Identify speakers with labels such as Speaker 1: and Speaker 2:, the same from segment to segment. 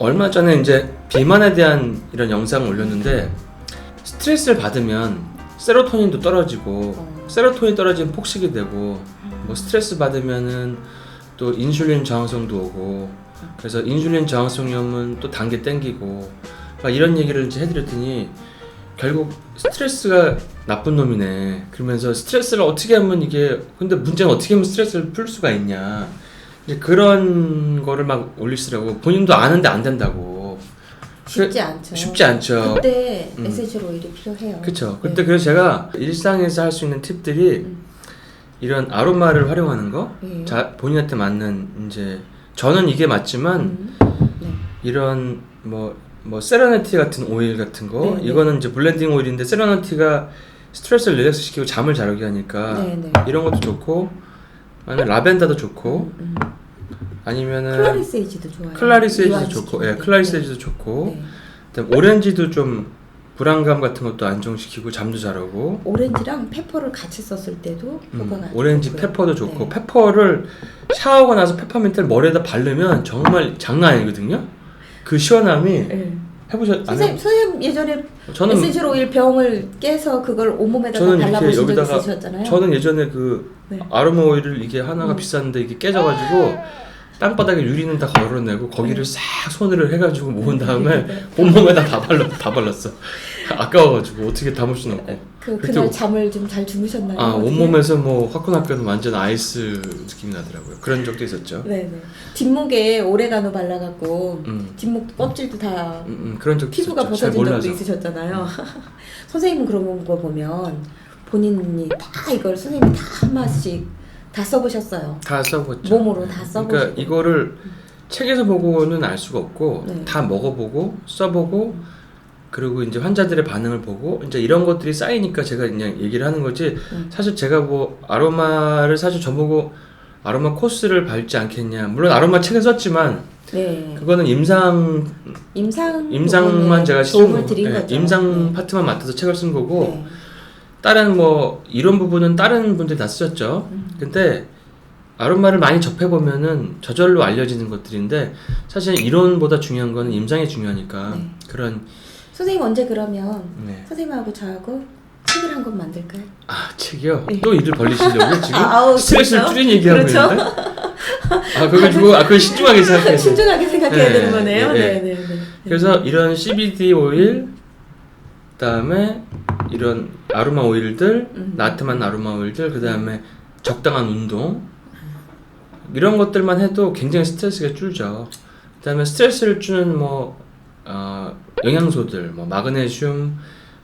Speaker 1: 얼마 전에 이제 비만에 대한 이런 영상을 올렸는데 스트레스를 받으면 세로토닌도 떨어지고
Speaker 2: 어.
Speaker 1: 세로토닌 떨어지면 폭식이 되고 뭐 스트레스 받으면은 또 인슐린 저항성도 오고 그래서 인슐린 저항성이 오면 또 단계 땡기고 막 이런 얘기를 이제 해드렸더니 결국 스트레스가 나쁜 놈이네 그러면서 스트레스를 어떻게 하면 이게 근데 문제는 어떻게 하면 스트레스를 풀 수가 있냐 이제 그런 거를 막 올리시더라고 본인도 아는데 안 된다고
Speaker 2: 쉽지 않죠.
Speaker 1: 쉽지 않죠
Speaker 2: 그때
Speaker 1: 음.
Speaker 2: 에센셜 오일이 필요해요.
Speaker 1: 그쵸.
Speaker 2: 네.
Speaker 1: 그때 그래서 제가 일상에서 할 수 있는 팁들이
Speaker 2: 음.
Speaker 1: 이런 아로마를 활용하는 거,
Speaker 2: 예.
Speaker 1: 자, 본인한테 맞는 이제 저는 이게 맞지만
Speaker 2: 음. 네.
Speaker 1: 이런 뭐, 뭐 세레나티 같은 오일 같은 거
Speaker 2: 네, 네.
Speaker 1: 이거는 이제 블렌딩 오일인데 세레나티가 스트레스를 릴렉스 시키고 잠을 잘 오게 하니까
Speaker 2: 네, 네.
Speaker 1: 이런 것도 좋고 아니면 라벤더도 좋고
Speaker 2: 음.
Speaker 1: 아니면은
Speaker 2: 클라리세이지도 좋아요.
Speaker 1: 클라리세이지도 좋고 예,
Speaker 2: 게.
Speaker 1: 클라리세이지도 좋고
Speaker 2: 네.
Speaker 1: 그다음 오렌지도 좀 불안감 같은 것도 안정시키고 잠도 잘 오고
Speaker 2: 오렌지랑 페퍼를 같이 썼을 때도
Speaker 1: 음,
Speaker 2: 효과가
Speaker 1: 오렌지
Speaker 2: 좋고요.
Speaker 1: 페퍼도 좋고
Speaker 2: 네.
Speaker 1: 페퍼를 샤워하고 나서 페퍼민트를 머리에다 바르면 정말 장난 아니거든요. 그 시원함이
Speaker 2: 네.
Speaker 1: 해보셨 안
Speaker 2: 선생님,
Speaker 1: 해?
Speaker 2: 선생님 예전에
Speaker 1: 저는
Speaker 2: 에센셜 오일 병을 깨서 그걸 온몸에다가
Speaker 1: 저는 이렇게
Speaker 2: 발라보신 적
Speaker 1: 여기다가
Speaker 2: 있으셨잖아요.
Speaker 1: 저는 예전에 그
Speaker 2: 네.
Speaker 1: 아로마 오일을 이게 하나가
Speaker 2: 음.
Speaker 1: 비쌌는데 이게 깨져가지고 땅바닥에 유리는 다 걸어내고 거기를 싹 손으로 해가지고 모은 다음에 온몸에다 다 발랐 다 발랐어. 아까워가지고 어떻게 담을 수는 없고.
Speaker 2: 그 그날
Speaker 1: 오-
Speaker 2: 잠을 좀 잘 주무셨나요?
Speaker 1: 아
Speaker 2: 어떻게?
Speaker 1: 온몸에서 뭐 화끈화끈 완전 아이스 느낌이 나더라고요. 그런 적도 있었죠.
Speaker 2: 네네. 뒷목에 오레가노 발라갖고
Speaker 1: 음,
Speaker 2: 뒷목 껍질도 다
Speaker 1: 음, 음, 그런 적도
Speaker 2: 피부가
Speaker 1: 있었죠. 잘
Speaker 2: 벗어진 적도
Speaker 1: 몰라서. 음.
Speaker 2: 있으셨잖아요. 선생님은 그런 거 보면 본인이 다 이걸 선생님이 다한 맛씩 다 써보셨어요.
Speaker 1: 다 써봤죠.
Speaker 2: 몸으로 다 써보시고.
Speaker 1: 그러니까 이거를 책에서 보고는 알 수가 없고
Speaker 2: 네.
Speaker 1: 다 먹어보고 써보고 그리고 이제 환자들의 반응을 보고 이제 이런 것들이 쌓이니까 제가 그냥 얘기를 하는 거지
Speaker 2: 음.
Speaker 1: 사실 제가 뭐 아로마를 사실 저보고 아로마 코스를 밟지 않겠냐 물론 아로마 책은 썼지만
Speaker 2: 네.
Speaker 1: 그거는 임상
Speaker 2: 임상
Speaker 1: 임상만 제가
Speaker 2: 도움을 드린
Speaker 1: 예,
Speaker 2: 거죠.
Speaker 1: 임상
Speaker 2: 네.
Speaker 1: 파트만 맡아서 책을 쓴 거고
Speaker 2: 네.
Speaker 1: 다른 뭐 이런 부분은 다른 분들이 다 쓰셨죠.
Speaker 2: 음.
Speaker 1: 근데 아로마를 많이 접해 보면은 저절로 알려지는 것들인데 사실 이론보다 중요한 거는 임상이 중요하니까
Speaker 2: 네.
Speaker 1: 그런
Speaker 2: 선생님 언제 그러면
Speaker 1: 네.
Speaker 2: 선생님하고 저하고 책을 한 권 만들까요?
Speaker 1: 아 책이요.
Speaker 2: 네.
Speaker 1: 또 일을 벌리시려고 지금
Speaker 2: 아, 아우,
Speaker 1: 스트레스를
Speaker 2: 그렇죠?
Speaker 1: 줄인 얘기하고
Speaker 2: 그렇죠?
Speaker 1: 있는데. 아 그걸 주고 아 그걸 신중하게 생각해야 돼.
Speaker 2: 신중하게 생각해야
Speaker 1: 네,
Speaker 2: 되는 거네요.
Speaker 1: 네,
Speaker 2: 네,
Speaker 1: 네.
Speaker 2: 네, 네.
Speaker 1: 그래서 이런 CBD 오일 그다음에 이런 아로마 오일들
Speaker 2: 음.
Speaker 1: 나트만 아로마 오일들 그다음에 적당한 운동 이런 것들만 해도 굉장히 스트레스가 줄죠. 그다음에 스트레스를 주는 뭐 어, 영양소들 뭐 마그네슘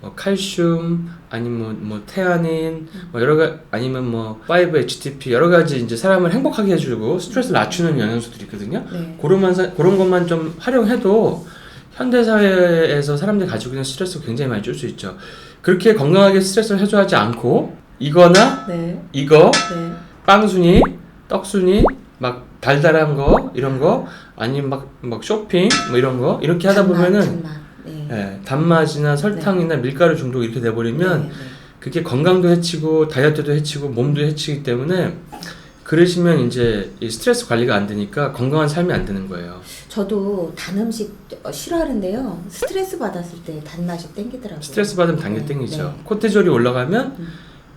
Speaker 1: 뭐 칼슘 아니면 뭐, 뭐 테아닌 뭐 여러 가 아니면 뭐 5-HTP 여러 가지 이제 사람을 행복하게 해주고 스트레스를 낮추는 영양소들이 있거든요.
Speaker 2: 네.
Speaker 1: 그런만 사- 그런 것만 좀 활용해도 현대 사회에서 사람들이 가지고 있는 스트레스가 굉장히 많이 줄 수 있죠. 그렇게 건강하게 스트레스를 해소하지 않고 이거나
Speaker 2: 네.
Speaker 1: 이거
Speaker 2: 네.
Speaker 1: 빵순이, 떡순이, 막 달달한 거 이런 거 아니면 막, 막 쇼핑 뭐 이런 거 이렇게 하다
Speaker 2: 단맛,
Speaker 1: 보면은
Speaker 2: 단맛. 네.
Speaker 1: 예, 단맛이나 설탕이나 밀가루 중독 이렇게 돼버리면
Speaker 2: 네, 네.
Speaker 1: 그게 건강도 해치고 다이어트도 해치고 몸도 해치기 때문에 그러시면 이제 이 스트레스 관리가 안 되니까 건강한 삶이 안 되는 거예요.
Speaker 2: 저도 단 음식 어, 싫어하는데요. 스트레스 받았을 때 단맛이 땡기더라고요.
Speaker 1: 스트레스 받으면 단계
Speaker 2: 네,
Speaker 1: 땡기죠.
Speaker 2: 네.
Speaker 1: 코티졸이 올라가면
Speaker 2: 음.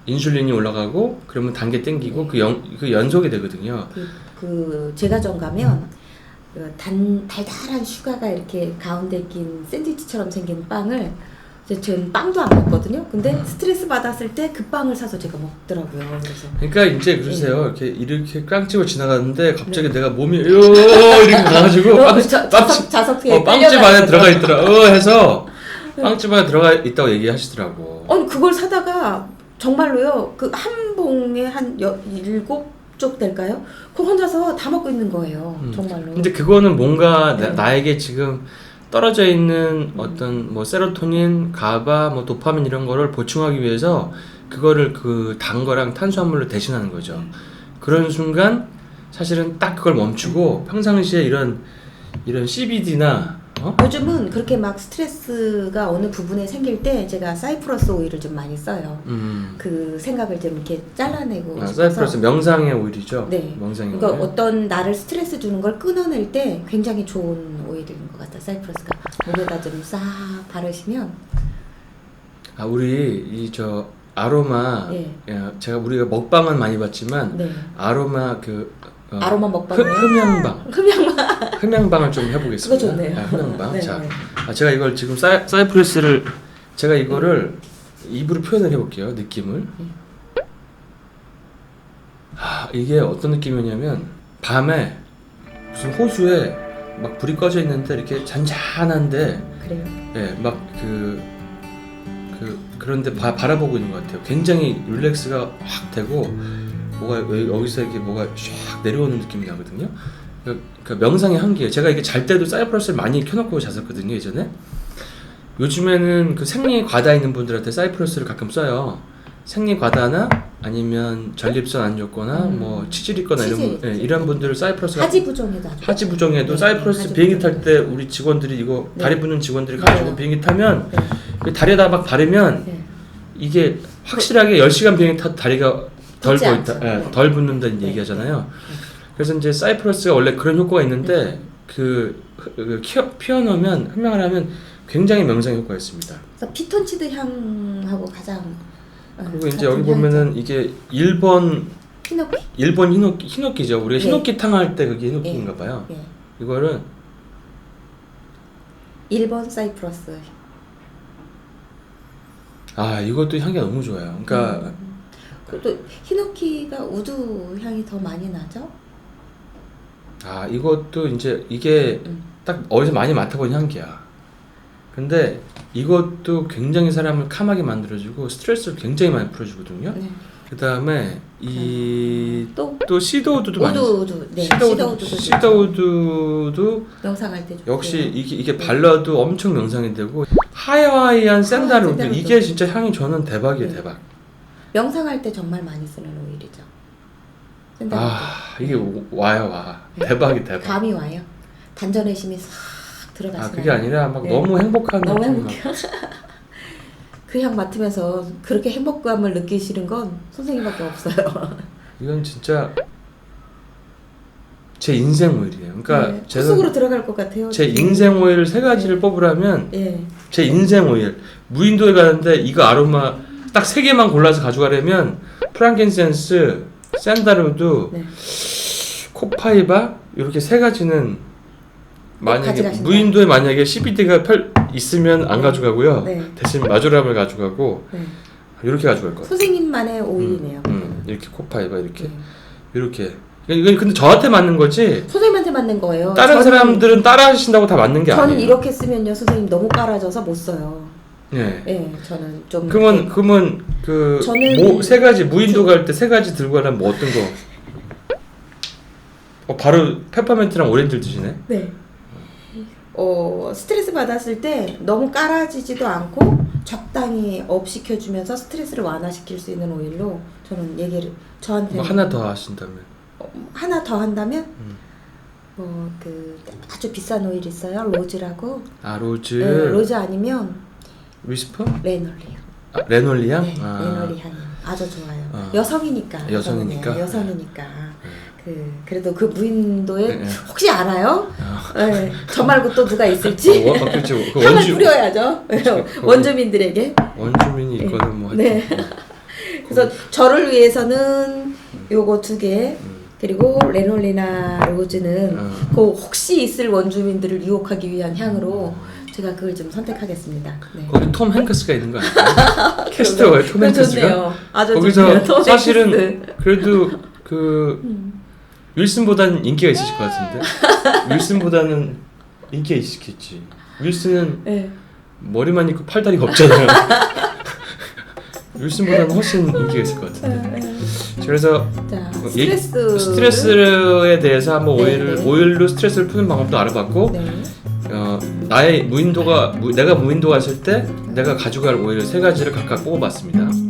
Speaker 1: 인슐린이 올라가고 그러면 단계 땡기고
Speaker 2: 네.
Speaker 1: 그, 연, 그 연속이 되거든요.
Speaker 2: 그, 그 제과점 가면 그 단 달달한 슈가가 이렇게 가운데 낀 샌드위치처럼 생긴 빵을 이제 저는 빵도 안 먹거든요. 근데
Speaker 1: 음.
Speaker 2: 스트레스 받았을 때 그 빵을 사서 제가 먹더라고요. 그래서
Speaker 1: 그러니까 이제
Speaker 2: 네.
Speaker 1: 그러세요. 이렇게 이렇게 깡집을 지나가는데 갑자기 내가 몸이 으 이렇게 가가지고
Speaker 2: 어,
Speaker 1: 빵,
Speaker 2: 자,
Speaker 1: 빵집
Speaker 2: 자석 자석에
Speaker 1: 어, 빵집. 안에 들어가 있더라. 어 해서 빵집 안에 들어가 있다고 얘기하시더라고.
Speaker 2: 아니 그걸 사다가 정말로요. 그 한 봉에 한 여, 일곱 쪽 될까요? 그 혼자서 다 먹고 있는 거예요.
Speaker 1: 음.
Speaker 2: 정말로.
Speaker 1: 근데 그거는 뭔가
Speaker 2: 네.
Speaker 1: 나, 에게 지금 떨어져 있는 어떤 뭐 세로토닌, 가바, 뭐 도파민 이런 거를 보충하기 위해서 그거를 그 단 거랑 탄수화물로 대신하는 거죠. 그런 순간 사실은 딱 그걸 멈추고 평상시에 이런 이런 CBD나 어?
Speaker 2: 요즘은 그렇게 막 스트레스가 어느 부분에 생길 때 제가 사이프러스 오일을 좀 많이 써요.
Speaker 1: 음.
Speaker 2: 그 생각을 좀 이렇게 잘라내고
Speaker 1: 아,
Speaker 2: 싶어서.
Speaker 1: 사이프러스 명상의 오일이죠.
Speaker 2: 네.
Speaker 1: 명상의
Speaker 2: 그러니까
Speaker 1: 오일.
Speaker 2: 어떤 나를 스트레스 주는 걸 끊어낼 때 굉장히 좋은 오일인 것 같아요. 사이프러스가 목에다 좀 싹 바르시면
Speaker 1: 아 우리 이 저 아로마
Speaker 2: 예.
Speaker 1: 야, 제가 우리가 먹방은 많이 봤지만
Speaker 2: 네.
Speaker 1: 아로마 그 어,
Speaker 2: 아로마
Speaker 1: 흡,
Speaker 2: 먹방이에요.
Speaker 1: 흡양방
Speaker 2: 흡양 방
Speaker 1: 흡양방을 좀 해보겠습니다.
Speaker 2: 그거 좋네요.
Speaker 1: 아, 흡양방.
Speaker 2: 네,
Speaker 1: 자,
Speaker 2: 네.
Speaker 1: 아, 제가 이걸 지금 사이, 사이프레스를 제가 이거를 입으로 표현을 해볼게요. 느낌을. 아 이게 어떤 느낌이냐면 밤에 무슨 호수에 막 불이 꺼져 있는데 이렇게 잔잔한데
Speaker 2: 그래요.
Speaker 1: 예, 막그 그 그런데 바, 바라보고 있는 것 같아요. 굉장히 릴렉스가 확 되고 뭐가 여기- 여기서 이렇게 뭐가 쫙 내려오는 느낌이 나거든요. 그, 그 명상의 한계예요. 제가 이게 잘 때도 사이프러스를 많이 켜놓고 잤었거든요 예전에. 요즘에는 그 생리 과다 있는 분들한테 사이프러스를 가끔 써요. 생리 과다나 아니면 전립선 안 좋거나
Speaker 2: 음.
Speaker 1: 뭐 치질 있거나 이런
Speaker 2: 치질
Speaker 1: 분- 예. 이런 분들을 사이프러스가
Speaker 2: 하지 부종에도 아주
Speaker 1: 하지 부정에도
Speaker 2: 네,
Speaker 1: 사이프러스
Speaker 2: 하지
Speaker 1: 비행기. 탈 때 우리 직원들이 이거
Speaker 2: 네.
Speaker 1: 다리 붙는 직원들이
Speaker 2: 네.
Speaker 1: 가지고 비행기 타면
Speaker 2: 네.
Speaker 1: 그 다리에다 막 바르면
Speaker 2: 네.
Speaker 1: 이게 확실하게 10시간 비행기 타도 다리가 덜 보인다. 예,
Speaker 2: 네.
Speaker 1: 덜 붙는다는
Speaker 2: 네.
Speaker 1: 얘기하잖아요. 그래서 이제 사이프러스가 원래 그런 효과가 있는데 그, 그 키워, 피워놓으면 흡명을 하면 굉장히 명상 효과가 있습니다.
Speaker 2: 그래서 피톤치드 향하고 가장 어,
Speaker 1: 그리고 이제 여기 보면은 이게 일본.
Speaker 2: 히노키.
Speaker 1: 일본 히노키 히노키죠. 우리가
Speaker 2: 네.
Speaker 1: 히노키탕 할 때 그게 히노키인가 봐요.
Speaker 2: 예.
Speaker 1: 이거를
Speaker 2: 1번 사이프러스.
Speaker 1: 아 이것도 향기가 너무 좋아요. 그러니까
Speaker 2: 음. 그또 히노키가 우두 향이 더 많이 나죠?
Speaker 1: 아 이것도 이제 이게
Speaker 2: 음.
Speaker 1: 딱 어디서 많이 맡아본 향기야. 근데 이것도 굉장히 사람을 캄하게 만들어주고 스트레스를 굉장히 많이 풀어주거든요.
Speaker 2: 네.
Speaker 1: 그 다음에
Speaker 2: 이또
Speaker 1: 또 시더우드도 많이
Speaker 2: 우두. 네.
Speaker 1: 시더우드. 시더우드도
Speaker 2: 명상할 때 좋고.
Speaker 1: 역시 이게 이게 발라도 엄청 명상이 되고 하이하이한 샌달우드
Speaker 2: 샌달우드.
Speaker 1: 이게 진짜 향이 저는 대박이에요
Speaker 2: 네.
Speaker 1: 대박.
Speaker 2: 명상할 때 정말 많이 쓰는 오일이죠.
Speaker 1: 아 이게 오- 와요 와
Speaker 2: 네.
Speaker 1: 대박이 대박.
Speaker 2: 감이 와요. 단전의 힘이 싹 들어가시나요?
Speaker 1: 아 그게 아니라 막
Speaker 2: 네.
Speaker 1: 너무 행복한
Speaker 2: 너무 행복해요. 그 향 맡으면서 그렇게 행복감을 느끼시는 건 선생님밖에 없어요.
Speaker 1: 이건 진짜 제 인생 오일이에요. 그러니까
Speaker 2: 네,
Speaker 1: 제가
Speaker 2: 속으로 들어갈 것 같아요.
Speaker 1: 제 인생 오일 세 가지를 뽑으라면
Speaker 2: 예.
Speaker 1: 제 인생 오일 무인도에 가는데 이거 아로마 딱 세 개만 골라서 가져가려면 프랑켄센스, 샌다르드,
Speaker 2: 네.
Speaker 1: 코파이바 이렇게 세 가지는 만약에
Speaker 2: 가져가신다.
Speaker 1: 무인도에 만약에 CBD가 펼 있으면 안
Speaker 2: 네.
Speaker 1: 가져가고요.
Speaker 2: 네.
Speaker 1: 대신 마조람을 가져가고
Speaker 2: 네.
Speaker 1: 이렇게 가져갈 거예요.
Speaker 2: 선생님만의 오일이네요.
Speaker 1: 음, 이렇게 코파이바 이렇게
Speaker 2: 네.
Speaker 1: 이렇게 이건 근데 저한테 맞는 거지
Speaker 2: 선생님한테 맞는 거예요.
Speaker 1: 다른
Speaker 2: 저는-
Speaker 1: 사람들은 따라 하신다고 다 맞는 게
Speaker 2: 저는
Speaker 1: 아니에요.
Speaker 2: 이렇게 쓰면요, 선생님 너무 깔아져서 못 써요.
Speaker 1: 예.
Speaker 2: 예, 저는 좀.
Speaker 1: 그러면 그러면 그
Speaker 2: 저는-
Speaker 1: 뭐세 가지 무인도 갈 때 세 가지 들고 가려면 뭐 어떤 거? 어 바로 페퍼민트랑 오렌지를 드시네.
Speaker 2: 네. 어 스트레스 받았을 때 너무 깔아지지도 않고 적당히 업 시켜주면서 스트레스를 완화시킬 수 있는 오일로 저는 얘기를 저한테
Speaker 1: 뭐 하나 더 하신다면.
Speaker 2: 하나 더 한다면
Speaker 1: 음.
Speaker 2: 뭐 그 아주 비싼 오일 있어요 로즈라고
Speaker 1: 아 로즈,
Speaker 2: 네, 로즈 아니면
Speaker 1: 위스퍼,
Speaker 2: 레놀리
Speaker 1: 아, 레놀리 향.
Speaker 2: 네,
Speaker 1: 아,
Speaker 2: 레놀리 향이 아주 좋아요
Speaker 1: 아.
Speaker 2: 여성이니까
Speaker 1: 여성이니까?
Speaker 2: 저는, 네, 여성이니까 그 그래도 그 무인도에
Speaker 1: 네, 네.
Speaker 2: 혹시 알아요?
Speaker 1: 아.
Speaker 2: 네, 저 말고 또 누가 있을지
Speaker 1: 어, 어, 그렇죠. 그
Speaker 2: 향을
Speaker 1: 원주
Speaker 2: 뿌려야죠
Speaker 1: 거기-
Speaker 2: 원주민들에게
Speaker 1: 원주민이 있거든 뭐.
Speaker 2: 네.
Speaker 1: 하여튼.
Speaker 2: 그래서 저를 위해서는 요거 두 개
Speaker 1: 음.
Speaker 2: 그리고 레놀리나 로즈는
Speaker 1: 어.
Speaker 2: 그 혹시 있을 원주민들을 유혹하기 위한 향으로 제가 그걸 좀 선택하겠습니다. 네.
Speaker 1: 거기 톰 행크스가 있는 거 아닐까요? 캐스터예요, 톰 행크스가.
Speaker 2: 아주
Speaker 1: 거기서
Speaker 2: 좋네요. 톰
Speaker 1: 사실은. 그래도 그
Speaker 2: 음.
Speaker 1: 윌슨보다는 인기가 있으실 것 같은데. 윌슨보다는 인기가 있겠지. 윌슨은
Speaker 2: 네.
Speaker 1: 머리만 있고 팔다리가 없잖아요. 윌슨보다는 훨씬 인기가 있을 것 같은데. 그래서 자뭐
Speaker 2: 스트레스
Speaker 1: 스트레스에 대해서 한번
Speaker 2: 네,
Speaker 1: 오일을
Speaker 2: 네.
Speaker 1: 오일로 스트레스를 푸는 방법도 알아봤고
Speaker 2: 네.
Speaker 1: 어, 나의 무인도가 무- 내가 무인도 갔을 때 내가 가져갈 오일 세 가지를 각각 뽑아봤습니다.